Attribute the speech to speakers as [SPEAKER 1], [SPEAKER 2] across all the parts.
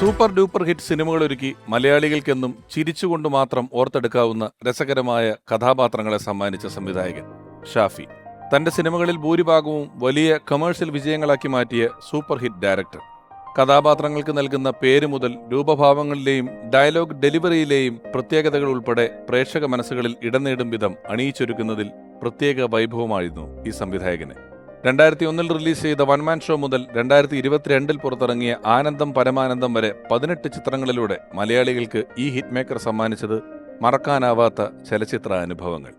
[SPEAKER 1] Super duper hit സിനിമകൾ ഒരുക്കി മലയാളികൾക്കെന്നും ചിരിച്ചുകൊണ്ട് മാത്രം ഓർത്തെടുക്കാവുന്ന രസകരമായ കഥാപാത്രങ്ങളെ സമ്മാനിച്ച സംവിധായകൻ ഷാഫി. തന്റെ സിനിമകളിൽ ഭൂരിഭാഗവും വലിയ കമേഴ്ഷ്യൽ വിജയങ്ങളാക്കി മാറ്റിയ സൂപ്പർ ഹിറ്റ് ഡയറക്ടർ. കഥാപാത്രങ്ങൾക്ക് നൽകുന്ന പേര് മുതൽ രൂപഭാവങ്ങളിലെയും ഡയലോഗ് ഡെലിവറിയിലെയും പ്രത്യേകതകൾ ഉൾപ്പെടെ പ്രേക്ഷക മനസ്സുകളിൽ ഇടം നേടും വിധം അണിയിച്ചൊരുക്കുന്നതിൽ പ്രത്യേക വൈഭവമായിരുന്നു ഈ സംവിധായകന്. രണ്ടായിരത്തി ഒന്നിൽ റിലീസ് ചെയ്ത വൺമാൻ ഷോ മുതൽ രണ്ടായിരത്തി ഇരുപത്തിരണ്ടിൽ പുറത്തിറങ്ങിയ ആനന്ദം പരമാനന്ദം വരെ പതിനെട്ട് ചിത്രങ്ങളിലൂടെ മലയാളികൾക്ക് ഈ ഹിറ്റ് മേക്കർ സമ്മാനിച്ചത് മറക്കാനാവാത്ത ചലച്ചിത്ര അനുഭവങ്ങൾ.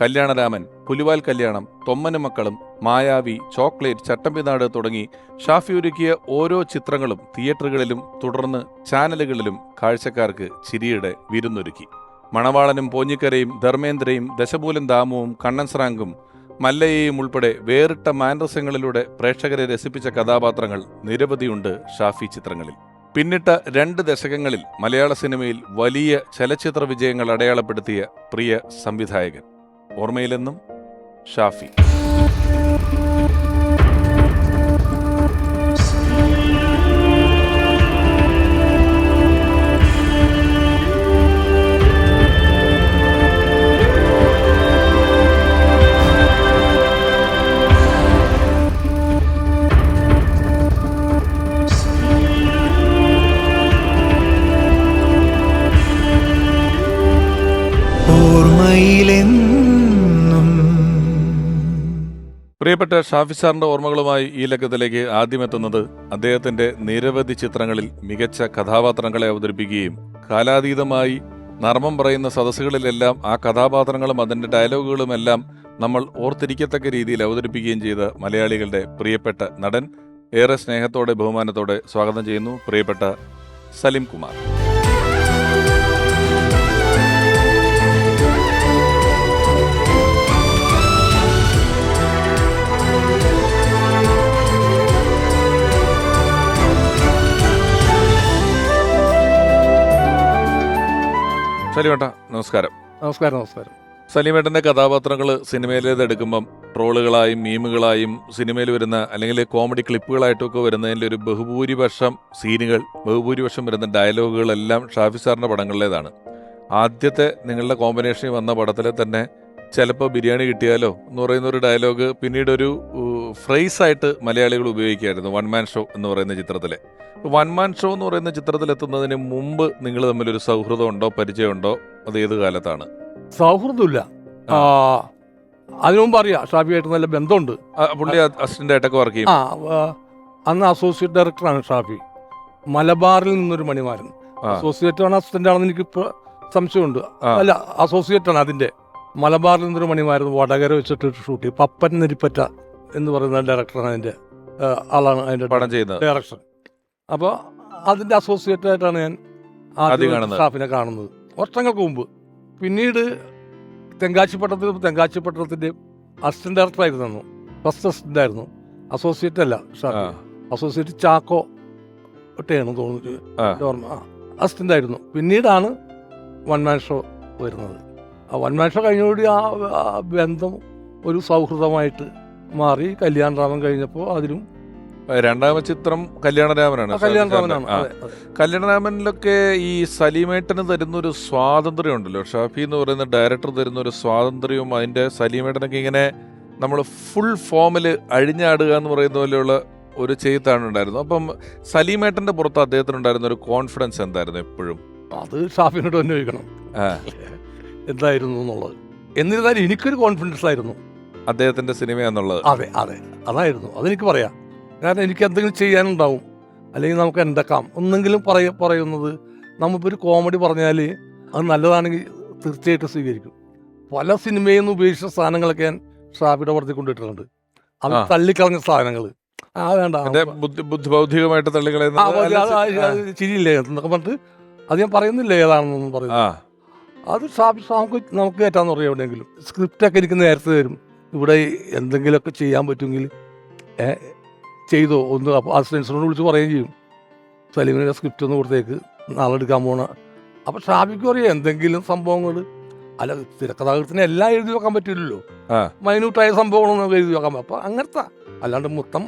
[SPEAKER 1] കല്യാണരാമൻ പുലിവാൽ കല്യാണം തൊമ്മനും മക്കളും മായാവി ചോക്ലേറ്റ് ചട്ടമ്പിനാട് തുടങ്ങി ഷാഫി ഒരുക്കിയ ഓരോ ചിത്രങ്ങളും തിയേറ്ററുകളിലും തുടർന്ന് ചാനലുകളിലും കാഴ്ചക്കാർക്ക് ചിരിയുടെ വിരുന്നൊരുക്കി. മണവാളനും പോഞ്ഞിക്കരയും ധർമ്മേന്ദ്രയും ദശപൂലൻ ദാമുവും കണ്ണൻ സ്രാങ്കും മല്ലയെയും ഉൾപ്പെടെ വേറിട്ട മാൻഡസങ്ങളിലൂടെ പ്രേക്ഷകരെ രസിപ്പിച്ച കഥാപാത്രങ്ങൾ നിരവധിയുണ്ട് ഷാഫി ചിത്രങ്ങളിൽ. പിന്നിട്ട രണ്ട് ദശകങ്ങളിൽ മലയാള സിനിമയിൽ വലിയ ചലച്ചിത്ര വിജയങ്ങൾ അടയാളപ്പെടുത്തിയ പ്രിയ സംവിധായകൻ. ഓർമ്മയിലെന്നും ഷാഫി. പ്രിയപ്പെട്ട ഷാഫി സാറിന്റെ ഓർമ്മകളുമായി ഈ ലക്കത്തിലേക്ക് ആദ്യമെത്തുന്നത് അദ്ദേഹത്തിന്റെ നിരവധി ചിത്രങ്ങളിൽ മികച്ച കഥാപാത്രങ്ങളെ അവതരിപ്പിക്കുകയും കാലാതീതമായി നർമ്മം പറയുന്ന സദസ്സുകളിലെല്ലാം ആ കഥാപാത്രങ്ങളും അതിന്റെ ഡയലോഗുകളും എല്ലാം നമ്മൾ ഓർത്തിരിക്കത്തക്ക രീതിയിൽ അവതരിപ്പിക്കുകയും ചെയ്ത മലയാളികളുടെ പ്രിയപ്പെട്ട നടൻ ഏറെ സ്നേഹത്തോടെ ബഹുമാനത്തോടെ സ്വാഗതം ചെയ്യുന്നു പ്രിയപ്പെട്ട സലിം കുമാർ. സലിമേട്ട നമസ്കാരം.
[SPEAKER 2] നമസ്കാരം നമസ്കാരം.
[SPEAKER 1] സലീമേട്ടന്റെ കഥാപാത്രങ്ങൾ സിനിമയിലേത് എടുക്കുമ്പം ട്രോളുകളായും മീമുകളായും സിനിമയിൽ വരുന്ന അല്ലെങ്കിൽ കോമഡി ക്ലിപ്പുകളായിട്ടൊക്കെ വരുന്നതിന്റെ ഒരു ബഹുഭൂരിപക്ഷം സീനുകൾ ബഹുഭൂരിപക്ഷം വരുന്ന ഡയലോഗുകളെല്ലാം ഷാഫി സാറിന്റെ പടങ്ങളിലേതാണ്. ആദ്യത്തെ നിങ്ങളുടെ കോമ്പിനേഷൻ വന്ന പടത്തിലെ തന്നെ ചിലപ്പോൾ ബിരിയാണി കിട്ടിയാലോ എന്ന് പറയുന്ന ഒരു ഡയലോഗ് പിന്നീട് ഒരു ഫ്രൈസ് ആയിട്ട് മലയാളികൾ ഉപയോഗിക്കുകയായിരുന്നു വൺ മാൻ ഷോ എന്ന് പറയുന്ന ചിത്രത്തിലെ. വൺ മാൻ ഷോ എന്ന് പറയുന്ന ചിത്രത്തിൽ എത്തുന്നതിന് മുമ്പ് നിങ്ങൾ തമ്മിലൊരു സൗഹൃദം ഉണ്ടോ പരിചയമുണ്ടോ? അത് ഏത് കാലത്താണ്?
[SPEAKER 2] സൗഹൃദമില്ല. അതിനു മുമ്പ് അറിയാം ഷാഫിയായിട്ട് നല്ല ബന്ധമുണ്ട്.
[SPEAKER 1] പുള്ളി അസിസ്റ്റന്റ് ആയിട്ടൊക്കെ വർക്ക് ചെയ്യും.
[SPEAKER 2] അന്ന് അസോസിയേറ്റ് ഡയറക്ടറാണ് ഷാഫി. മലബാറിൽ നിന്നൊരു മണിമാരൻ. അസോസിയേറ്റ് ആണ് അസിസ്റ്റന്റ് ആണെന്ന് എനിക്ക് സംശയമുണ്ട്. അല്ല അസോസിയേറ്റ് ആണ് അതിന്റെ. മലബാറിൽ നിന്നൊരു മണിമായിരുന്നു വടകര വെച്ചിട്ട് ഷൂട്ട് ചെയ്യും പപ്പൻ നെരിപ്പറ്റ എന്ന് പറയുന്ന ഡയറക്ടറാണ് അതിന്റെ ആളാണ് അതിന്റെ
[SPEAKER 1] പടം ചെയ്യുന്നത്.
[SPEAKER 2] ഡയറക്ഷൻ അപ്പോൾ അതിന്റെ അസോസിയേറ്റ് ആയിട്ടാണ് ഞാൻ
[SPEAKER 1] ആദ്യം.
[SPEAKER 2] സ്റ്റാഫിനെ കാണുന്നത്. വർഷങ്ങൾക്ക് മുമ്പ്. പിന്നീട് തെങ്കാശിപ്പട്ടത്തിൽ തെങ്കാച്ചിപ്പട്ടണത്തിന്റെ അസിസ്റ്റന്റ് ഡയറക്ടർ ആയിരുന്നു ഫസ്റ്റ് അസിസ്റ്റന്റ് ആയിരുന്നു. അസോസിയേറ്റ് അല്ല അസോസിയേറ്റ് ചാക്കോ ഒറ്റയാണ് തോന്നുന്നു. അസിസ്റ്റന്റ് ആയിരുന്നു. പിന്നീടാണ് വൺ മാൻ ഷോ വരുന്നത്. മാൻ കഴിഞ്ഞോടി ആ ബന്ധം ഒരു സൗഹൃദമായിട്ട് മാറി. കല്യാണരാമൻ കഴിഞ്ഞപ്പോൾ അതിലും
[SPEAKER 1] രണ്ടാമത്തെ ചിത്രം കല്യാണരാമനാണ്. കല്യാണരാമനിലൊക്കെ ഈ സലീമേട്ടന് തരുന്ന ഒരു സ്വാതന്ത്ര്യം ഉണ്ടല്ലോ ഷാഫി എന്ന് പറയുന്ന ഡയറക്ടർ തരുന്ന ഒരു സ്വാതന്ത്ര്യവും അതിന്റെ സലീമേട്ടനൊക്കെ ഇങ്ങനെ നമ്മൾ ഫുൾ ഫോമിൽ അഴിഞ്ഞാടുക എന്ന് പറയുന്ന പോലെയുള്ള ഒരു ചെയ്ത്താണ് ഉണ്ടായിരുന്നു അപ്പം സലീമേട്ടന്റെ പുറത്ത് അദ്ദേഹത്തിന് ഉണ്ടായിരുന്ന ഒരു കോൺഫിഡൻസ് എന്തായിരുന്നു എപ്പോഴും?
[SPEAKER 2] അത് ഷാഫിനോട് തന്നെ ചോദിക്കണം. എന്തായിരുന്നു എന്നുള്ളത്. എന്നിരുന്നാലും എനിക്കൊരു കോൺഫിഡൻസ് ആയിരുന്നു.
[SPEAKER 1] അദ്ദേഹത്തിന്റെ സിനിമ എന്നുള്ളത്.
[SPEAKER 2] അതെ അതെ. അതായിരുന്നു. അതെനിക്ക് പറയാം. കാരണം എനിക്ക് എന്തെങ്കിലും ചെയ്യാനുണ്ടാവും. അല്ലെങ്കിൽ നമുക്ക് എന്തൊക്കാം. ഒന്നെങ്കിലും പറയ പറയുന്നത് നമ്മളിപ്പോൾ ഒരു കോമഡി പറഞ്ഞാൽ അത് നല്ലതാണെങ്കിൽ തീർച്ചയായിട്ടും സ്വീകരിക്കും. പല സിനിമയിൽ നിന്ന് ഉപേക്ഷിച്ച സാധനങ്ങളൊക്കെ ഞാൻ ഷാഫിയുടെ പുറത്തേക്ക് കൊണ്ടിട്ടുണ്ട് അത്. തള്ളിക്കളഞ്ഞ സാധനങ്ങൾ ആ വേണ്ട.
[SPEAKER 1] ബൗദ്ധികമായിട്ട് തള്ളിക്കളയുന്നത്
[SPEAKER 2] ശരിയില്ലേ എന്നൊക്കെ പറഞ്ഞിട്ട് അത് ഞാൻ പറയുന്നില്ല ഏതാണെന്നൊന്നും പറയുന്നത് അത് ഷാഫി നമുക്ക് നമുക്ക് കയറ്റാന്ന് പറയാം എവിടെയെങ്കിലും. സ്ക്രിപ്റ്റൊക്കെ എനിക്ക് നേരത്തെ തരും. ഇവിടെ എന്തെങ്കിലുമൊക്കെ ചെയ്യാൻ പറ്റുമെങ്കിൽ ചെയ്തോ. ഒന്ന് അപ്പോൾ അസിസ്റ്റൻസിനോട് വിളിച്ച് പറയുകയും ചെയ്യും. സലീമിന്റെ സ്ക്രിപ്റ്റ് ഒന്ന് കൊടുത്തേക്ക്. നാളെ എടുക്കാൻ പോണ. അപ്പോൾ ഷാഫിക്ക് പറയാം എന്തെങ്കിലും സംഭവങ്ങൾ അല്ല തിരക്കഥാകൃത്തിന് എല്ലാം എഴുതി വെക്കാൻ പറ്റില്ലല്ലോ. മൈന്യൂട്ടായ സംഭവങ്ങളൊന്നും നമുക്ക് എഴുതി വെക്കാൻ പറ്റും അപ്പോൾ അങ്ങനത്തെ അല്ലാണ്ട് മൊത്തം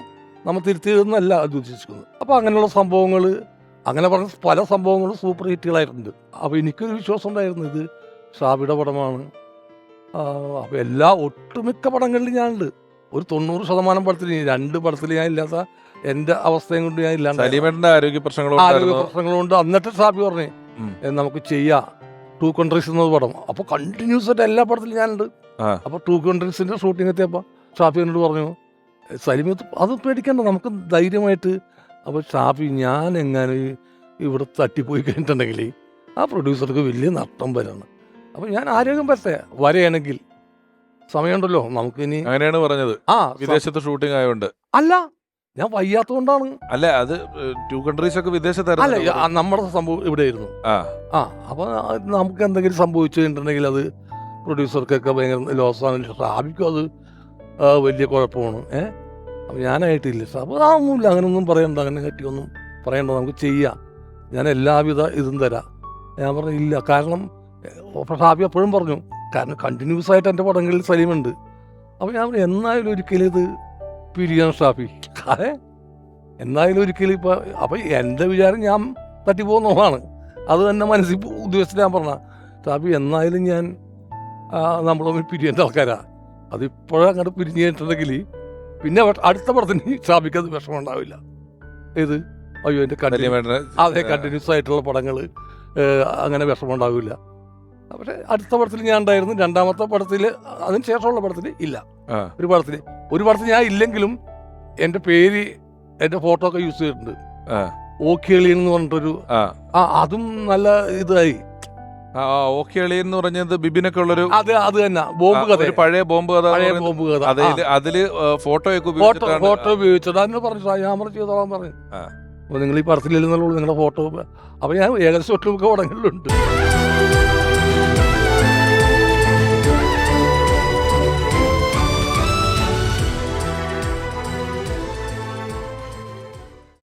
[SPEAKER 2] നമ്മൾ തിരുത്തി എഴുതുന്നല്ല അത് ഉദ്ദേശിക്കുന്നത് അപ്പോൾ അങ്ങനെയുള്ള സംഭവങ്ങൾ അങ്ങനെ പറഞ്ഞ പല സംഭവങ്ങളും സൂപ്പർ ഹിറ്റുകളായിട്ടുണ്ട്. അപ്പോൾ എനിക്കൊരു വിശ്വാസം ഉണ്ടായിരുന്നു ഇത് ഷാബിയുടെ പടമാണ്. അപ്പോൾ എല്ലാ ഒട്ടുമിക്ക പടങ്ങളിലും ഞാനുണ്ട്. ഒരു തൊണ്ണൂറ് ശതമാനം പടത്തിൽ രണ്ട് പടത്തിൽ ഞാൻ ഇല്ലാത്ത എന്റെ അവസ്ഥയും കൊണ്ട് ഞാൻ ഇല്ലാണ്ട്
[SPEAKER 1] ആരോഗ്യ
[SPEAKER 2] ആരോഗ്യ
[SPEAKER 1] പ്രശ്നങ്ങളുണ്ടായിരുന്നു
[SPEAKER 2] പ്രശ്നങ്ങളുണ്ട്. എന്നിട്ട് ഷാബി പറഞ്ഞേ. നമുക്ക് ചെയ്യാം. ടു കൺട്രീസ് എന്നത് പടം. അപ്പോൾ കണ്ടിന്യൂസ് ആയിട്ട് എല്ലാ പടത്തിലും ഞാനുണ്ട്. അപ്പോൾ ടു കൺട്രീസിന്റെ ഷൂട്ടിംഗ് എത്തിയപ്പോൾ ഷാഫി എന്നോട് പറഞ്ഞു സലിമ അത് പേടിക്കണ്ട. നമുക്ക് ധൈര്യമായിട്ട് അപ്പോൾ ഷാഫി ഞാൻ എങ്ങനെ ഇവിടെ തട്ടിപ്പോയി കഴിഞ്ഞിട്ടുണ്ടെങ്കിൽ ആ പ്രൊഡ്യൂസർക്ക് വലിയ നഷ്ടം വരണം. അപ്പോൾ ഞാൻ ആരോഗ്യം പറ്റേ വരെയാണെങ്കിൽ സമയമുണ്ടല്ലോ നമുക്കിനി
[SPEAKER 1] അങ്ങനെയാണ് പറഞ്ഞത്.
[SPEAKER 2] ആ
[SPEAKER 1] വിദേശത്ത് ഷൂട്ടിംഗ് ആയതുകൊണ്ട്
[SPEAKER 2] അല്ല ഞാൻ വയ്യാത്തതുകൊണ്ടാണ്.
[SPEAKER 1] അല്ല അത് ടു കൺട്രീസ് ഒക്കെ വിദേശത്തായിരുന്നു
[SPEAKER 2] അല്ല നമ്മുടെ സംഭവം ഇവിടെ
[SPEAKER 1] ആയിരുന്നു
[SPEAKER 2] ആ അപ്പൊ നമുക്ക് എന്തെങ്കിലും സംഭവിച്ചു കഴിഞ്ഞിട്ടുണ്ടെങ്കിൽ അത് പ്രൊഡ്യൂസർക്കൊക്കെ ഭയങ്കര ലോസാണ്. ഷാബിക്കും അത് വലിയ കുഴപ്പമാണ്. ഏ അപ്പോൾ ഞാനായിട്ടില്ല. അപ്പോൾ അതൊന്നുമില്ല അങ്ങനെയൊന്നും പറയണ്ട. അങ്ങനെ കെട്ടിയൊന്നും പറയണ്ട. നമുക്ക് ചെയ്യാം. ഞാൻ എല്ലാവിധ ഇതും തരാം. ഞാൻ പറഞ്ഞു ഇല്ല. കാരണം അപ്പോൾ ഷാബി എപ്പോഴും പറഞ്ഞു കാരണം കണ്ടിന്യൂസ് ആയിട്ട് എന്റെ പടങ്ങളിൽ സലീമുണ്ട്. അപ്പോൾ ഞാൻ പറഞ്ഞു എന്നായാലും ഒരിക്കലും ഇത് പിരിയാൻ ഷാഫി. അതെ എന്നായാലും ഒരിക്കലും ഇപ്പോൾ അപ്പോൾ എന്റെ വിചാരം ഞാൻ തട്ടിപ്പോകുന്നതാണ്. അത് തന്നെ മനസ്സിൽ ഉദ്ദേശിച്ച് ഞാൻ പറഞ്ഞ ഷാഫി എന്നായാലും ഞാൻ തമ്മിൽ പിരിയേണ്ട ആൾക്കാരാണ് അതിപ്പോഴും അങ്ങോട്ട് പിരിഞ്ഞു കഴിഞ്ഞിട്ടുണ്ടെങ്കിൽ പിന്നെ അടുത്ത പടത്തിന് ഷാഫിക്ക് അത് വിഷമം ഉണ്ടാവില്ല. ഇത് അയ്യോ എന്റെ കണ്ടിന്യൂ അതെ കണ്ടിന്യൂസ് ആയിട്ടുള്ള പടങ്ങൾ അങ്ങനെ വിഷമം ഉണ്ടാവില്ല. പക്ഷേ അടുത്ത പടത്തിൽ ഞാൻ ഉണ്ടായിരുന്നു. രണ്ടാമത്തെ പടത്തിൽ അതിന് ശേഷമുള്ള പടത്തിൽ ഇല്ല. ഒരു പടത്തിൽ ഒരു പടത്തിൽ ഞാൻ ഇല്ലെങ്കിലും എന്റെ പേര് എന്റെ ഫോട്ടോ ഒക്കെ യൂസ് ചെയ്തിട്ടുണ്ട്. ഓക്കിളി എന്ന് പറഞ്ഞിട്ടൊരു
[SPEAKER 1] ആ
[SPEAKER 2] അതും നല്ല ഇതായി.
[SPEAKER 1] ആ ഓക്കെ എളി എന്ന് പറഞ്ഞത് ബിബിനൊക്കെ ഉള്ളൊരു
[SPEAKER 2] അത് അത് തന്നെ. ബോംബ് കഥ.
[SPEAKER 1] പഴയ ബോംബ് കഥ
[SPEAKER 2] പഴയ ബോംബ് കഥ.
[SPEAKER 1] അതിൽ അതിൽ ഫോട്ടോയൊക്കെ
[SPEAKER 2] ഫോട്ടോ ഫോട്ടോ ഉപയോഗിച്ചതാണ് അതിന് പറഞ്ഞു "സാ, ഞാൻ പറഞ്ഞു ചെയ്തോളാൻ പറഞ്ഞു. അപ്പോൾ നിങ്ങൾ ഈ പടത്തിലില്ലെന്നുള്ളൂ നിങ്ങളുടെ ഫോട്ടോ. അപ്പോൾ ഞാൻ ഏകദേശം ഒട്ടുമിക്ക പടങ്ങളിലുണ്ട്